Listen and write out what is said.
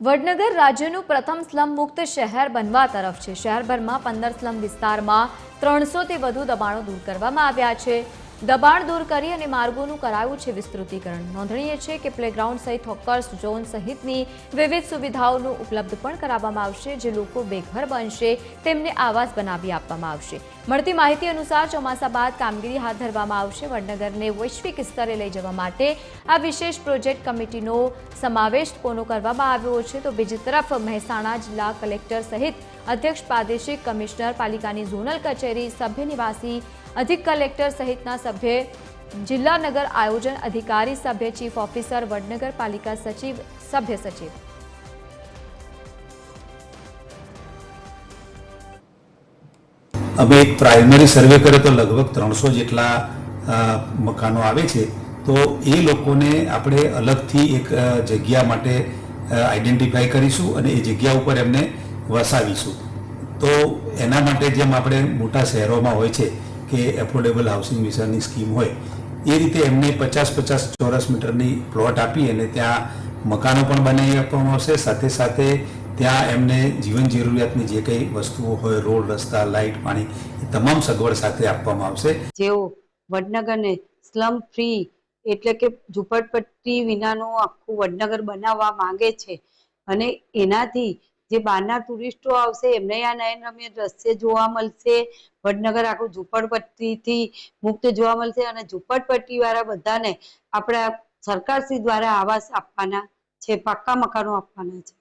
વડનગર રાજ્યનું પ્રથમ સ્લમ મુક્ત શહેર બનવા તરફ છે. શહેરભરમાં પંદર સ્લમ વિસ્તારમાં ત્રણસોથી વધુ દબાણો દૂર કરવામાં આવ્યા છે. દબાણ દૂર કરી અને માર્ગોનું કરાયું છે વિસ્તૃતીકરણ. નોંધનીય છે કે પ્લેગ્રાઉન્ડ સહિત હોકર્સ ઝોન સહિતની વિવિધ સુવિધાઓનું ઉપલબ્ધ પણ કરાવવામાં આવશે, જે લોકો બેઘર બનશે, તેમને આવાસ બનાવી આપવામાં આવશે. મળતી માહિતી અનુસાર ચોમાસા બાદ કામગીરી હાથ ધરવામાં આવશે. વડનગરને વૈશ્વિક સ્તરે લઈ જવા માટે આ વિશેષ પ્રોજેક્ટ કમિટીનો સમાવેશ કોનો કરવામાં આવ્યો છે, તો બીજી તરફ મહેસાણા જિલ્લા કલેક્ટર સહિત અધ્યક્ષ પ્રાદેશિક કમિશનર પાલિકાની ઝોનલ કચેરી, સભ્ય નિવાસી અધિક કલેક્ટર સહિતના સભ્યે જિલ્લા નગર આયોજન અધિકારી સભ્ય, ચીફ ઓફિસર, વડનગરપાલિકા સચિવ, સભ્ય સચિવ. અમે એક પ્રાઇમરી સર્વે કર્યો તો લગભગ ત્રણસો જેટલા મકાનો આવે છે. તો એ લોકોને આપણે અલગથી એક જગ્યા માટે આઈડેન્ટિફાઈ કરીશું અને એ જગ્યા ઉપર એમને વસાવીશું. તો એના માટે જેમ આપણે મોટા શહેરોમાં હોય છે કે એફોર્ડેબલ હાઉસિંગ વિશેની સ્કીમ હોય, એ રીતે એમને પચાસ પચાસ ચોરસ મીટરની પ્લોટ આપી અને ત્યાં મકાનો પણ બનાવી આપવામાં આવશે. સાથે સાથે ત્યાં એમને જીવન જરૂરિયાતની જે કંઈ વસ્તુઓ હોય, રોડ, રસ્તા, લાઇટ, પાણી, એ તમામ સગવડ સાથે આપવામાં આવશે. જેઓ વડનગરને સ્લમ ફ્રી એટલે કે ઝૂંપડપટ્ટી વિનાનું આખું વડનગર બનાવવા માંગે છે અને એનાથી જે બહારના ટુરિસ્ટો આવશે, એમને આ નયનરમ્ય દ્રશ્ય જોવા મળશે. વડનગર આખું ઝૂંપડપટ્ટીથી મુક્ત જોવા મળશે અને ઝૂંપડપટ્ટી વાળા બધાને આપણા સરકારશ્રી દ્વારા આવાસ આપવાના છે, પાક્કા મકાનો આપવાના છે.